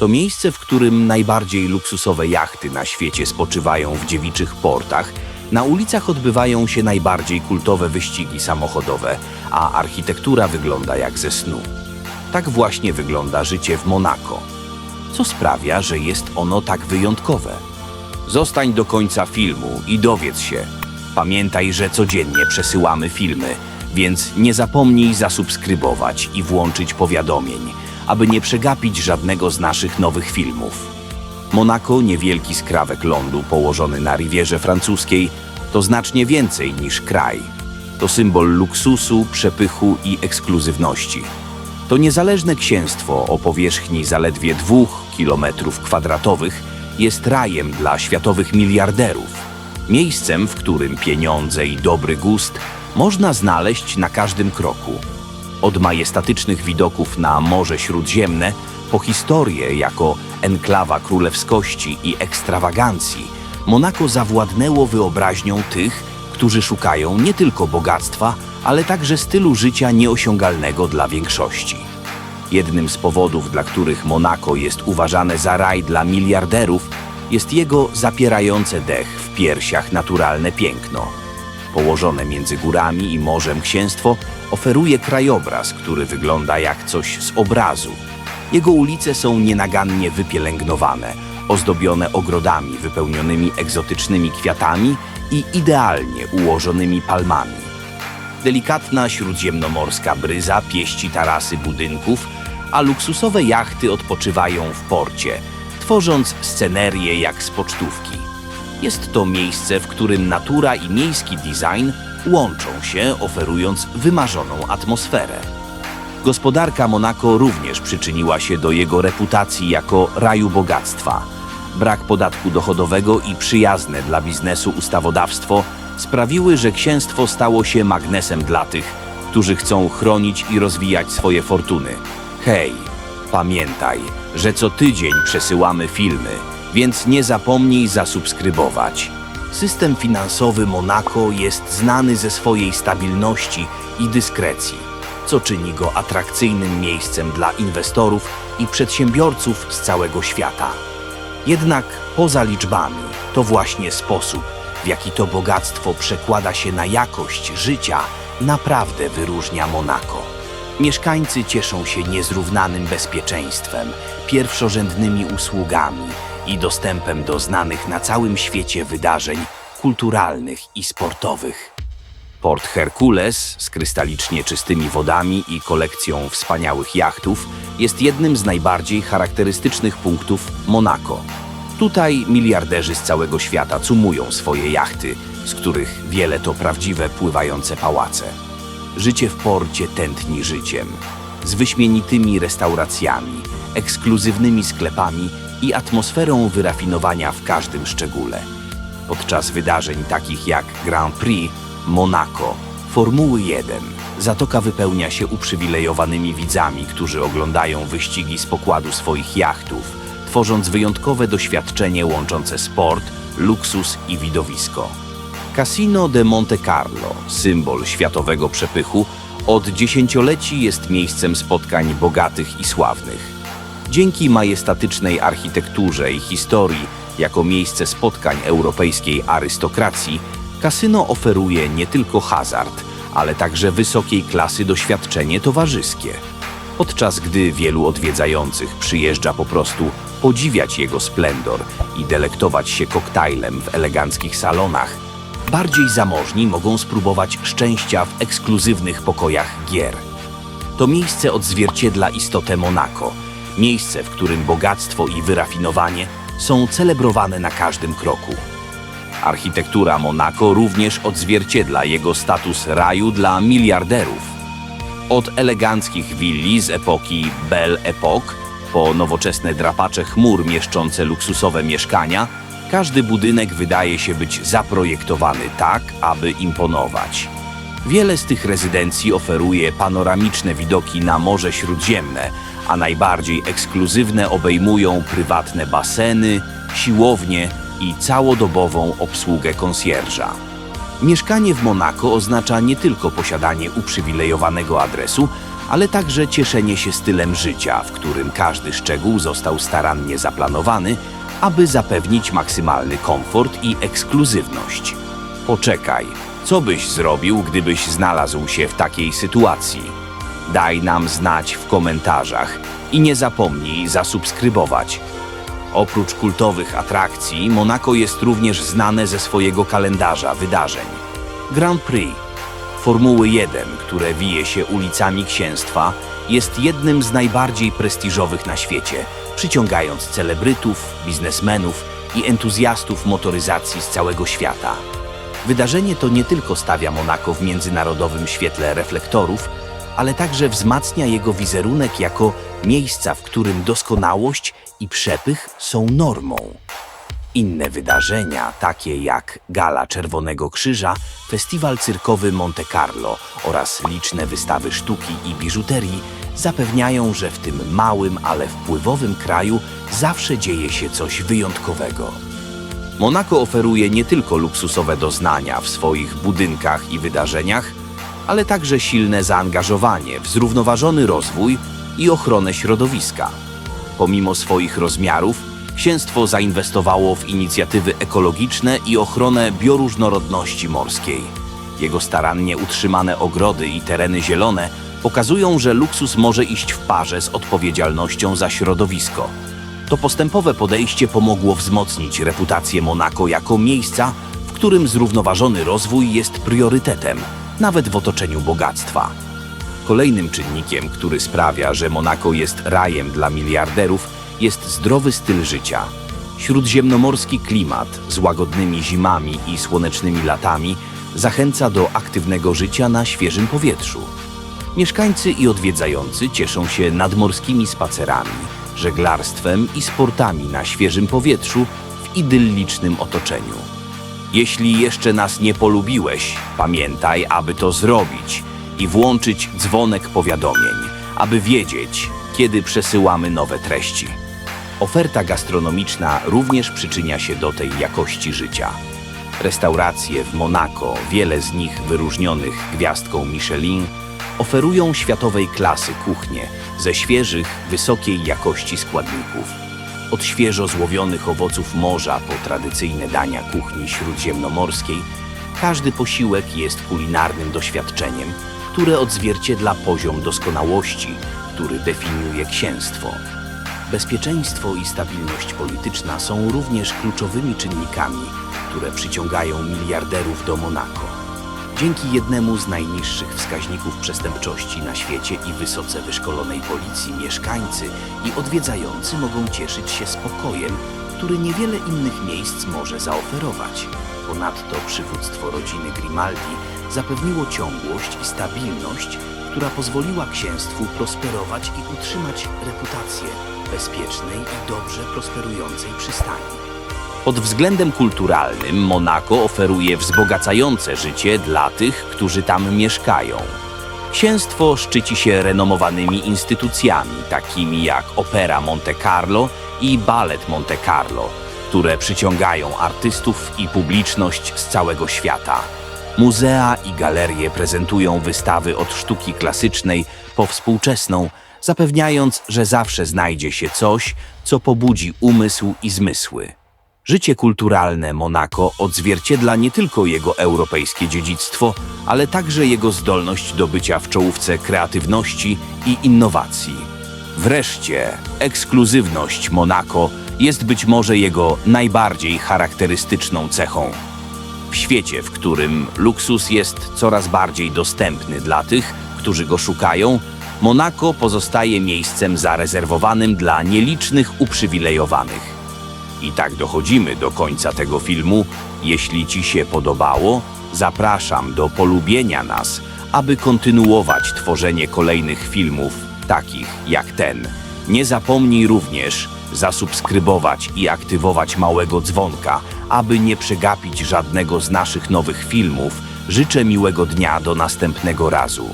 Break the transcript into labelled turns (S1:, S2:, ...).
S1: To miejsce, w którym najbardziej luksusowe jachty na świecie spoczywają w dziewiczych portach, na ulicach odbywają się najbardziej kultowe wyścigi samochodowe, a architektura wygląda jak ze snu. Tak właśnie wygląda życie w Monako. Co sprawia, że jest ono tak wyjątkowe? Zostań do końca filmu i dowiedz się. Pamiętaj, że codziennie przesyłamy filmy, więc nie zapomnij zasubskrybować i włączyć powiadomień, aby nie przegapić żadnego z naszych nowych filmów. Monako, niewielki skrawek lądu położony na Rivierze Francuskiej, to znacznie więcej niż kraj. To symbol luksusu, przepychu i ekskluzywności. To niezależne księstwo o powierzchni zaledwie dwóch kilometrów kwadratowych jest rajem dla światowych miliarderów. Miejscem, w którym pieniądze i dobry gust można znaleźć na każdym kroku. Od majestatycznych widoków na Morze Śródziemne po historię jako enklawa królewskości i ekstrawagancji, Monako zawładnęło wyobraźnią tych, którzy szukają nie tylko bogactwa, ale także stylu życia nieosiągalnego dla większości. Jednym z powodów, dla których Monako jest uważane za raj dla miliarderów, jest jego zapierające dech w piersiach naturalne piękno. Położone między górami i morzem księstwo oferuje krajobraz, który wygląda jak coś z obrazu. Jego ulice są nienagannie wypielęgnowane, ozdobione ogrodami wypełnionymi egzotycznymi kwiatami i idealnie ułożonymi palmami. Delikatna śródziemnomorska bryza pieści tarasy budynków, a luksusowe jachty odpoczywają w porcie, tworząc scenerię jak z pocztówki. Jest to miejsce, w którym natura i miejski design łączą się, oferując wymarzoną atmosferę. Gospodarka Monako również przyczyniła się do jego reputacji jako raju bogactwa. Brak podatku dochodowego i przyjazne dla biznesu ustawodawstwo sprawiły, że księstwo stało się magnesem dla tych, którzy chcą chronić i rozwijać swoje fortuny. Hej, pamiętaj, że co tydzień przesyłamy filmy, więc nie zapomnij zasubskrybować. System finansowy Monako jest znany ze swojej stabilności i dyskrecji, co czyni go atrakcyjnym miejscem dla inwestorów i przedsiębiorców z całego świata. Jednak poza liczbami, to właśnie sposób, w jaki to bogactwo przekłada się na jakość życia, naprawdę wyróżnia Monako. Mieszkańcy cieszą się niezrównanym bezpieczeństwem, pierwszorzędnymi usługami i dostępem do znanych na całym świecie wydarzeń kulturalnych i sportowych. Port Herkules z krystalicznie czystymi wodami i kolekcją wspaniałych jachtów jest jednym z najbardziej charakterystycznych punktów Monako. Tutaj miliarderzy z całego świata cumują swoje jachty, z których wiele to prawdziwe pływające pałace. Życie w porcie tętni życiem, z wyśmienitymi restauracjami, ekskluzywnymi sklepami i atmosferą wyrafinowania w każdym szczególe. Podczas wydarzeń takich jak Grand Prix, Monaco, Formuły 1, zatoka wypełnia się uprzywilejowanymi widzami, którzy oglądają wyścigi z pokładu swoich jachtów, tworząc wyjątkowe doświadczenie łączące sport, luksus i widowisko. Casino de Monte Carlo, symbol światowego przepychu, od dziesięcioleci jest miejscem spotkań bogatych i sławnych. Dzięki majestatycznej architekturze i historii, jako miejsce spotkań europejskiej arystokracji, kasyno oferuje nie tylko hazard, ale także wysokiej klasy doświadczenie towarzyskie. Podczas gdy wielu odwiedzających przyjeżdża po prostu podziwiać jego splendor i delektować się koktajlem w eleganckich salonach, bardziej zamożni mogą spróbować szczęścia w ekskluzywnych pokojach gier. To miejsce odzwierciedla istotę Monako, miejsce, w którym bogactwo i wyrafinowanie są celebrowane na każdym kroku. Architektura Monako również odzwierciedla jego status raju dla miliarderów. Od eleganckich willi z epoki Belle Époque po nowoczesne drapacze chmur mieszczące luksusowe mieszkania, każdy budynek wydaje się być zaprojektowany tak, aby imponować. Wiele z tych rezydencji oferuje panoramiczne widoki na Morze Śródziemne, a najbardziej ekskluzywne obejmują prywatne baseny, siłownie i całodobową obsługę konsjerża. Mieszkanie w Monako oznacza nie tylko posiadanie uprzywilejowanego adresu, ale także cieszenie się stylem życia, w którym każdy szczegół został starannie zaplanowany, aby zapewnić maksymalny komfort i ekskluzywność. Poczekaj, co byś zrobił, gdybyś znalazł się w takiej sytuacji? Daj nam znać w komentarzach i nie zapomnij zasubskrybować. Oprócz kultowych atrakcji, Monako jest również znane ze swojego kalendarza wydarzeń. Grand Prix, Formuły 1, które wije się ulicami księstwa, jest jednym z najbardziej prestiżowych na świecie, przyciągając celebrytów, biznesmenów i entuzjastów motoryzacji z całego świata. Wydarzenie to nie tylko stawia Monako w międzynarodowym świetle reflektorów, ale także wzmacnia jego wizerunek jako miejsca, w którym doskonałość i przepych są normą. Inne wydarzenia, takie jak Gala Czerwonego Krzyża, Festiwal Cyrkowy Monte Carlo oraz liczne wystawy sztuki i biżuterii, zapewniają, że w tym małym, ale wpływowym kraju zawsze dzieje się coś wyjątkowego. Monako oferuje nie tylko luksusowe doznania w swoich budynkach i wydarzeniach, ale także silne zaangażowanie w zrównoważony rozwój i ochronę środowiska. Pomimo swoich rozmiarów, księstwo zainwestowało w inicjatywy ekologiczne i ochronę bioróżnorodności morskiej. Jego starannie utrzymane ogrody i tereny zielone pokazują, że luksus może iść w parze z odpowiedzialnością za środowisko. To postępowe podejście pomogło wzmocnić reputację Monako jako miejsca, w którym zrównoważony rozwój jest priorytetem, nawet w otoczeniu bogactwa. Kolejnym czynnikiem, który sprawia, że Monako jest rajem dla miliarderów, jest zdrowy styl życia. Śródziemnomorski klimat z łagodnymi zimami i słonecznymi latami zachęca do aktywnego życia na świeżym powietrzu. Mieszkańcy i odwiedzający cieszą się nadmorskimi spacerami, żeglarstwem i sportami na świeżym powietrzu w idyllicznym otoczeniu. Jeśli jeszcze nas nie polubiłeś, pamiętaj, aby to zrobić i włączyć dzwonek powiadomień, aby wiedzieć, kiedy przesyłamy nowe treści. Oferta gastronomiczna również przyczynia się do tej jakości życia. Restauracje w Monako, wiele z nich wyróżnionych gwiazdką Michelin, oferują światowej klasy kuchnie ze świeżych, wysokiej jakości składników. Od świeżo złowionych owoców morza po tradycyjne dania kuchni śródziemnomorskiej, każdy posiłek jest kulinarnym doświadczeniem, które odzwierciedla poziom doskonałości, który definiuje księstwo. Bezpieczeństwo i stabilność polityczna są również kluczowymi czynnikami, które przyciągają miliarderów do Monako. Dzięki jednemu z najniższych wskaźników przestępczości na świecie i wysoce wyszkolonej policji mieszkańcy i odwiedzający mogą cieszyć się spokojem, który niewiele innych miejsc może zaoferować. Ponadto przywództwo rodziny Grimaldi zapewniło ciągłość i stabilność, która pozwoliła księstwu prosperować i utrzymać reputację bezpiecznej i dobrze prosperującej przystani. Pod względem kulturalnym Monako oferuje wzbogacające życie dla tych, którzy tam mieszkają. Księstwo szczyci się renomowanymi instytucjami, takimi jak Opera Monte Carlo i Ballet Monte Carlo, które przyciągają artystów i publiczność z całego świata. Muzea i galerie prezentują wystawy od sztuki klasycznej po współczesną, zapewniając, że zawsze znajdzie się coś, co pobudzi umysł i zmysły. Życie kulturalne Monako odzwierciedla nie tylko jego europejskie dziedzictwo, ale także jego zdolność do bycia w czołówce kreatywności i innowacji. Wreszcie, ekskluzywność Monako jest być może jego najbardziej charakterystyczną cechą. W świecie, w którym luksus jest coraz bardziej dostępny dla tych, którzy go szukają, Monako pozostaje miejscem zarezerwowanym dla nielicznych uprzywilejowanych. I tak dochodzimy do końca tego filmu. Jeśli Ci się podobało, zapraszam do polubienia nas, aby kontynuować tworzenie kolejnych filmów, takich jak ten. Nie zapomnij również zasubskrybować i aktywować małego dzwonka, aby nie przegapić żadnego z naszych nowych filmów. Życzę miłego dnia do następnego razu.